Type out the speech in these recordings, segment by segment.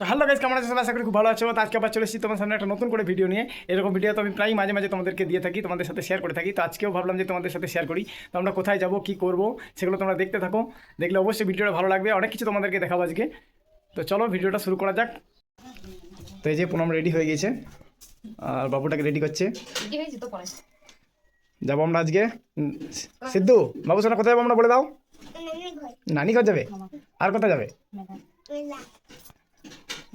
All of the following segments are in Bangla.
তো হ্যালো গাইজ কেমন আছো সবাই আশা করি খুব ভালো আছো। তো আজকে আবার চলে এসেছি তোমার সামনে একটা নতুন করে ভিডিও নিয়ে। এরকম ভিডিও তো আমি প্রায় মাঝে মাঝে তোমাদেরকে দিয়ে থাকি তোমাদের সাথে শেয়ার করে থাকি। তো আজকেও ভাবলাম যে তোমাদের সাথে শেয়ার করি। তো আমরা কোথায় যাব কী করব সেগুলো তোমরা দেখতে থাকো। দেখলে অবশ্যই ভিডিওটা ভালো লাগবে। অনেক কিছু তোমাদেরকে দেখাবো আজকে। তো চলো ভিডিওটা শুরু করা যাক। তো এই যে পুনম রেডি হয়ে গেছে আর বাবুটাকে রেডি করছে যাব আমরা আজকে। সিদ্ধু বাবু সোনা কোথায় যাব আমরা বলে দাও। নানি ঘর। যাবে? আর কোথায় যাবে?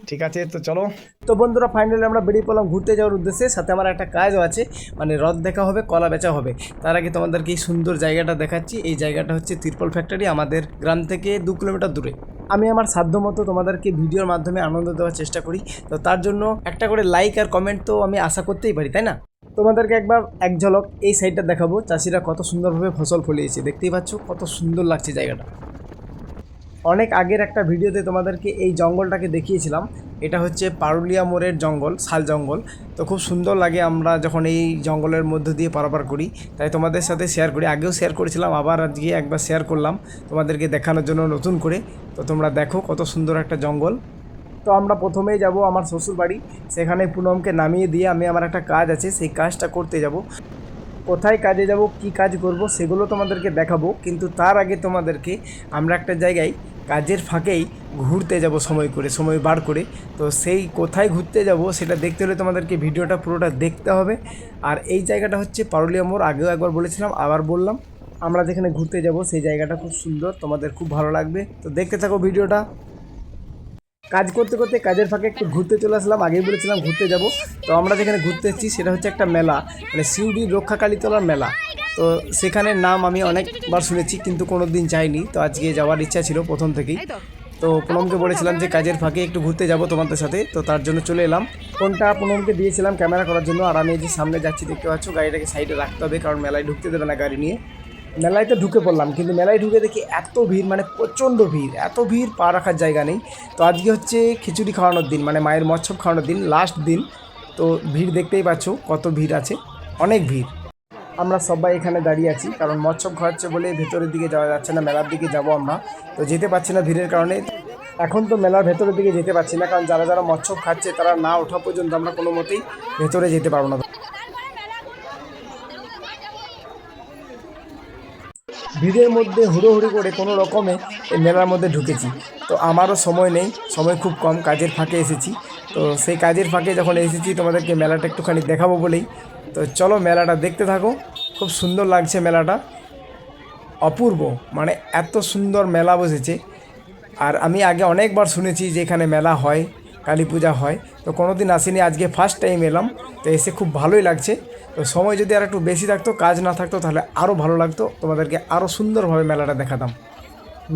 ঠিক আছে, তো চলো। তো বন্ধুরা ফাইনালি আমরা বেরিয়ে পড়লাম ঘুরতে যাওয়ার উদ্দেশ্যে। সাথে আমার একটা কাজও আছে মানে রথ দেখা হবে, কলা বেচা হবে। তার আগে তোমাদেরকে এই সুন্দর জায়গাটা দেখাচ্ছি। এই জায়গাটা হচ্ছে তিরপল ফ্যাক্টরি আমাদের গ্রাম থেকে দু কিলোমিটার দূরে। আমি আমার সাধ্যমতো তোমাদেরকে ভিডিওর মাধ্যমে আনন্দ দেওয়ার চেষ্টা করি। তো তার জন্য একটা করে লাইক আর কমেন্ট তো আমি আশা করতেই পারি, তাই না? তোমাদেরকে একবার এক ঝলক এই সাইডটা দেখাবো। চাষিরা কত সুন্দরভাবে ফসল ফলিয়েছে, দেখতেই পাচ্ছ? কত সুন্দর লাগছে জায়গাটা। অনেক আগের একটা ভিডিওতে তোমাদেরকে এই জঙ্গলটাকে দেখিয়েছিলাম। এটা হচ্ছে পারুলিয়া মোড়ের জঙ্গল, শাল জঙ্গল। তো খুব সুন্দর লাগে আমরা যখন এই জঙ্গলের মধ্য দিয়ে পারাপার করি। তাই তোমাদের সাথে শেয়ার করি। আগেও শেয়ার করেছিলাম, আবার আজকে একবার শেয়ার করলাম তোমাদেরকে দেখানোর জন্য নতুন করে। তো তোমরা দেখো কত সুন্দর একটা জঙ্গল। তো আমরা প্রথমেই যাব আমার শ্বশুর বাড়ি সেখানে পুনমকে নামিয়ে দিয়ে আমি আমার একটা কাজ আছে, সেই কাজটা করতে যাব। কোথায় কাজে যাব, কি কাজ করব, সেগুলো তোমাদেরকে দেখাবো। কিন্তু তার আগে তোমাদেরকে আমরা একটা জায়গায় কাজের ফাঁকেই ঘুরতে যাব সময় করে, সময় বার করে। তো সেই কোথায় ঘুরতে যাব সেটা দেখতে হলে তোমাদেরকে ভিডিওটা পুরোটা দেখতে হবে। আর এই জায়গাটা হচ্ছে পারুলিয়া মোড়, আগেও একবার বলেছিলাম, আবার বললাম। আমরা যেখানে ঘুরতে যাব সেই জায়গাটা খুব সুন্দর, তোমাদের খুব ভালো লাগবে। তো দেখতে থাকো ভিডিওটা। কাজ করতে করতে কাজের ফাঁকে একটু ঘুরতে চলে আসলাম, আগেই বলেছিলাম ঘুরতে যাব। তো আমরা যেখানে ঘুরতে এসেছি সেটা হচ্ছে একটা মেলা মানে সিউড়ি রক্ষাকালীতলার মেলা। তো সেখানে নাম আমি অনেকবার শুনেছি, কিন্তু কোনো দিন যাইনি। তো আজকে যাওয়ার ইচ্ছা ছিল প্রথম থেকেই। তো পুনমকে বলেছিলাম যে কাজের ফাঁকে একটু ঘুরতে যাব তোমাদের সাথে, তো তার জন্য চলে এলাম। ফোনটা পুনমকে দিয়েছিলাম ক্যামেরা করার জন্য, আর আমি যে সামনে যাচ্ছি, দেখতে পাচ্ছ গাড়িটাকে সাইডে রাখতে হবে, কারণ মেলায় ঢুকতে দেবে না গাড়ি নিয়ে। মেলায় তো ঢুকে পড়লাম, কিন্তু মেলায় ঢুকে দেখি এত ভিড় মানে প্রচণ্ড ভিড়, এত ভিড় পা রাখার জায়গা নেই। তো আজকে হচ্ছে খিচুড়ি খাওয়ানোর দিন মানে মায়ের মৎসব খাওয়ানোর দিন লাস্ট দিন। তো ভিড় দেখতেই পাচ্ছ কত ভিড় আছে, অনেক ভিড়। আমরা সবাই এখানে দাঁড়িয়ে আছি, কারণ মৎসব খাওয়াচ্ছে বলে ভেতরের দিকে যাওয়া যাচ্ছে না, মেলার দিকে যাব আমরা। তো যেতে পারছি না ভিড়ের কারণে। এখন তো মেলার ভেতরের দিকে যেতে পারছি না, কারণ যারা যারা মৎসব খাচ্ছে তারা না ওঠা পর্যন্ত আমরা কোনো মতেই ভেতরে যেতে পারব না। ভিড়ের মধ্যে হুড়োহুড়ি করে কোনো রকমে এই মেলার মধ্যে ঢুকেছি। তো আমারও সময় নেই, সময় খুব কম, কাজের ফাঁকে এসেছি। তো সেই কাজের ফাঁকে যখন এসেছি, তোমাদেরকে মেলাটা একটুখানি দেখাবো বলেই তো চলো মেলাটা দেখতে থাকো। খুব সুন্দর লাগছে মেলাটা। অপূর্ব মানে এত সুন্দর মেলা বসেছে। আর আমি আগে অনেকবার শুনেছি যে এখানে মেলা হয়, কালী পূজা হয়। তো কোনো দিন আসিনি, আজকে ফার্স্ট টাইম এলাম। তো এসে খুব ভালোই লাগছে। তো সময় যদি আর একটু বেশি থাকতো, কাজ না থাকতো, তাহলে আরও ভালো লাগতো। তোমাদেরকে আরও সুন্দরভাবে মেলাটা দেখাতাম।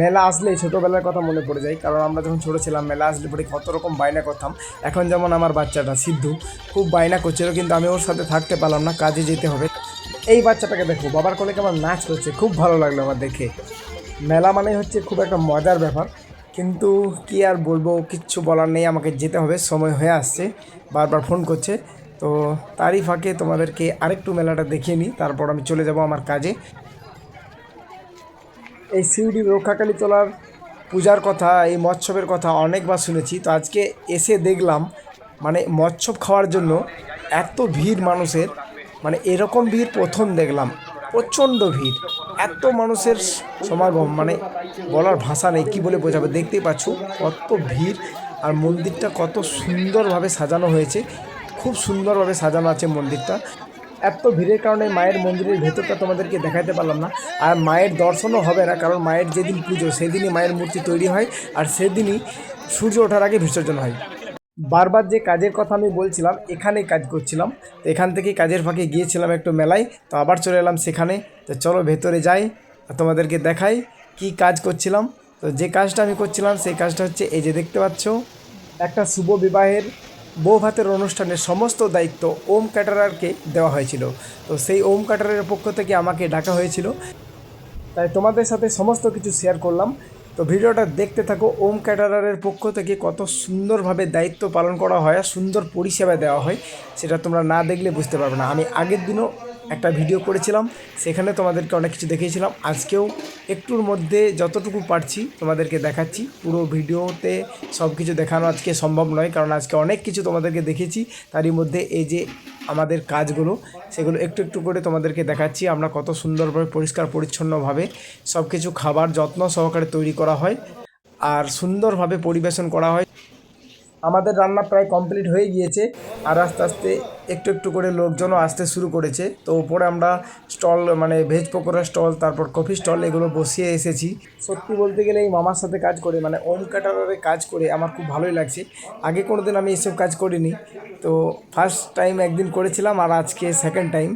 মেলা আসলে ছোটোবেলার কথা মনে পড়ে যায়, কারণ আমরা যখন ছোটো ছিলাম, মেলা আসলে পরে কত রকম বায়না করতাম। এখন যেমন আমার বাচ্চাটা, সিদ্ধু, খুব বায়না করছিল, কিন্তু আমি ওর সাথে থাকতে পারলাম না, কাজে যেতে হবে। এই বাচ্চাটাকে দেখো, বাবার কোলে কেমন নাচ করছে, খুব ভালো লাগল আমার দেখে। মেলা মানে হচ্ছে খুব একটা মজার ব্যাপার, কিন্তু কি আর বলব, কিচ্ছু বলার নেই, আমাকে যেতে হবে, সময় হয়ে আসছে, বারবার ফোন করছে। তো তারই ফাঁকে তোমাদেরকে আরেকটু মেলাটা দেখিয়ে নিই, তারপর আমি চলে যাব আমার কাজে। এই শিউড়ি রক্ষাকালী তোলার পূজার কথা, এই মৎসবের কথা অনেকবার শুনেছি। তো আজকে এসে দেখলাম মানে মৎসব খাওয়ার জন্য এত ভিড় মানুষের মানে এরকম ভিড় প্রথম দেখলাম, প্রচণ্ড ভিড়। এত মানুষের সমাগম মানে বলার ভাষা নেই, কী বলে বোঝাবে? দেখতেই পাচ্ছ কত ভিড়, আর মন্দিরটা কত সুন্দরভাবে সাজানো হয়েছে, খুব সুন্দরভাবে সাজানো আছে মন্দিরটা। এত ভিড়ের কারণে মায়ের মন্দিরের ভেতরটা তোমাদেরকে দেখাতে পারলাম না। আর মায়ের দর্শনও হবে না, কারণ মায়ের যেদিন পুজো, সেদিনই মায়ের মূর্তি তৈরি হয়, আর সেদিনই সূর্য ওঠার আগে বিসর্জন হয়। বারবার যে কাজের কথা আমি বলছিলাম, এখানেই কাজ করছিলাম। তো এখান থেকে কাজের ফাঁকে গিয়েছিলাম একটু মেলায়, তো আবার চলে এলাম সেখানে। তো চলো ভেতরে যাই তোমাদেরকে দেখাই কি কাজ করছিলাম। তো যে কাজটা আমি করছিলাম, সেই কাজটা হচ্ছে এই যে দেখতে পাচ্ছ, একটা শুভ বিবাহের বউ ভাতের অনুষ্ঠানের সমস্ত দায়িত্ব ওম ক্যাটারারকে দেওয়া হয়েছিল। তো সেই ওম ক্যাটারের পক্ষ থেকে আমাকে ডাকা হয়েছিল। তাই তোমাদের সাথে সমস্ত কিছু শেয়ার করলাম। তো ভিডিওটা দেখতে থাকো, ওম ক্যাটারারের পক্ষ থেকে কত সুন্দরভাবে দায়িত্ব পালন করা হয় আর সুন্দর পরিষেবা দেওয়া হয়, সেটা তোমরা না দেখলে বুঝতে পারবে না। আমি আগের দিনও একটা ভিডিও করেছিলাম, সেখানে তোমাদেরকে অনেক কিছু দেখিয়েছিলাম। আজকেও একটুর মধ্যে যতটুকু পারছি তোমাদেরকে দেখাচ্ছি। পুরো ভিডিওতে সব কিছু দেখানো আজকে সম্ভব নয়, কারণ আজকে অনেক কিছু তোমাদেরকে দেখেছি তারই মধ্যে এই যে আমাদের কাজগুলো, সেগুলো একটু একটু করে তোমাদেরকে দেখাচ্ছি। আমরা কত সুন্দরভাবে, পরিষ্কার, পরিচ্ছন্নভাবে সব কিছু খাবার যত্ন সহকারে তৈরি করা হয়, আর সুন্দরভাবে পরিবেশন করা হয়। আমাদের রান্না প্রায় কমপ্লিট হয়ে গিয়েছে আর আস্তে আস্তে একটু একটু করে লোকজনও আসতে শুরু করেছে। তো উপরে আমরা স্টল মানে ভেজ পকোড়া স্টল, তারপর কফি স্টল এগুলো বসিয়ে এসেছি। সত্যি বলতে গেলে এই মামার সাথে কাজ করে মানে ওম ক্যাটারারে কাজ করে আমার খুব ভালোই লাগছে। আগে কোনো দিন আমি এসব কাজ করিনি। তো ফার্স্ট টাইম একদিন করেছিলাম আর আজকে সেকেন্ড টাইম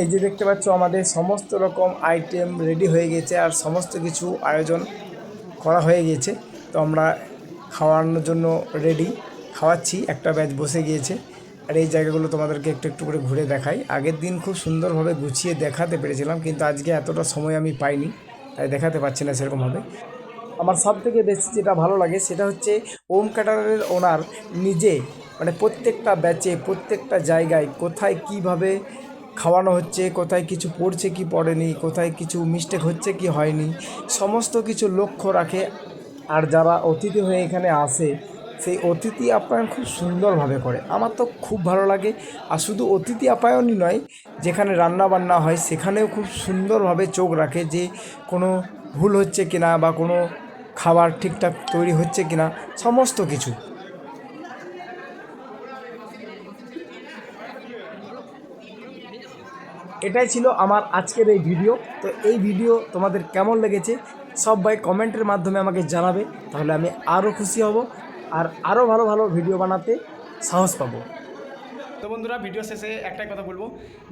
এই যে দেখতে পাচ্ছ, আমাদের সমস্ত রকম আইটেম রেডি হয়ে গেছে আর সমস্ত কিছু আয়োজন করা হয়ে গিয়েছে তো আমরা খাওয়ানোর জন্য রেডি খাওয়াচ্ছি, একটা ব্যাচ বসে গিয়েছে। আর এই জায়গাগুলো তোমাদেরকে একটু একটু করে ঘুরে দেখাই। আগের দিন খুব সুন্দরভাবে গুছিয়ে দেখাতে পেরেছিলাম, কিন্তু আজকে এতটা সময় আমি পাইনি, তাই দেখাতে পারছি না সেরকমভাবে। আমার সব থেকে বেশি যেটা ভালো লাগে, সেটা হচ্ছে ওম ক্যাটারের ওনার নিজে মানে প্রত্যেকটা ব্যাচে প্রত্যেকটা জায়গায় কোথায় কীভাবে খাওয়ানো হচ্ছে, কোথায় কিছু পড়ছে কি পড়েনি, কোথায় কিছু মিস্টেক হচ্ছে কি হয়নি, সমস্ত কিছু লক্ষ্য রাখে আর যারা অতিথি হয়ে এখানে আসে, সেই অতিথি আপ্যায়ন খুব সুন্দরভাবে করে। আমার তো খুব ভালো লাগে। আর শুধু অতিথি আপ্যায়নই নয়, যেখানে রান্না বান্না হয়, সেখানেও খুব সুন্দরভাবে চোখ রাখে যে কোনো ভুল হচ্ছে কিনা বা কোনো খাবার ঠিকঠাক তৈরি হচ্ছে কিনা, সমস্ত কিছু। এটাই ছিল আমার আজকের এই ভিডিও। তো এই ভিডিও তোমাদের কেমন লেগেছে সবাই কমেন্টের মাধ্যমে আমাকে জানাবে, তাহলে আমি আরও খুশি হব আর আরও ভালো ভালো ভিডিও বানাতে সাহস পাবো। তো বন্ধুরা ভিডিও শেষে একটাই কথা বলব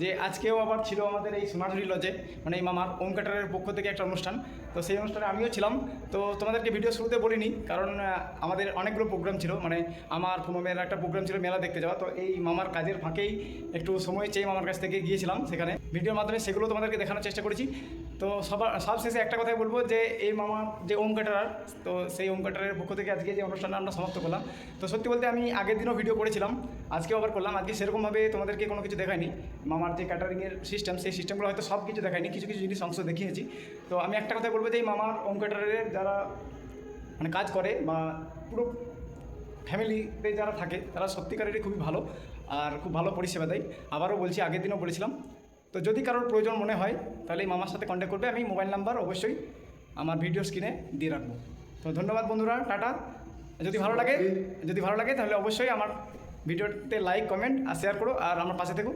যে আজকেও আবার ছিল আমাদের এই সোনাঝুরি লজে মানে এই মামার ওম কাটারের পক্ষ থেকে একটা অনুষ্ঠান। তো সেই অনুষ্ঠানে আমিও ছিলাম। তো তোমাদেরকে ভিডিও শুরুতে বলিনি, কারণ আমাদের অনেকগুলো প্রোগ্রাম ছিল। মানে আমার পুনমের একটা প্রোগ্রাম ছিল মেলা দেখতে যাওয়া। তো এই মামার কাজের ফাঁকেই একটু সময় চেয়ে মামার কাছ থেকে গিয়েছিলাম সেখানে। ভিডিওর মাধ্যমে সেগুলো তোমাদেরকে দেখানোর চেষ্টা করেছি। তো সবার, সব শেষে একটা কথাই বলব যে এই মামার যে ওম কাটারার তো সেই ওম কাটারের পক্ষ থেকে আজকে যে অনুষ্ঠানটা আমরা সমাপ্ত করলাম। তো সত্যি বলতে আমি আগের দিনও ভিডিও করেছিলাম, আজকেও আবার করলাম। আজকে সেরকমভাবে তোমাদেরকে কোনো কিছু দেখায়নি। মামার যে ক্যাটারিংয়ের সিস্টেম সেই সিস্টেমগুলো হয়তো সব কিছু দেখায়নি। কিছু কিছু জিনিস অংশ দেখিয়েছি। তো আমি একটা কথা বলব যে, এই মামার ওম ক্যাটারের যারা মানে কাজ করে বা পুরো ফ্যামিলিতে যারা থাকে, তারা সত্যিকারেরই খুবই ভালো আর খুব ভালো পরিষেবা দেয়। আবারও বলছি, আগের দিনও বলেছিলাম। তো যদি কারোর প্রয়োজন মনে হয়, তাহলে এই মামার সাথে কন্ট্যাক্ট করবে। আমি মোবাইল নাম্বার অবশ্যই আমার ভিডিও স্ক্রিনে দিয়ে রাখব। তো ধন্যবাদ বন্ধুরা, টাটা। যদি ভালো লাগে, যদি ভালো লাগে, তাহলে অবশ্যই আমার ভিডিওতে লাইক কমেন্ট আর শেয়ার করো আর আমার পাশে থেকো।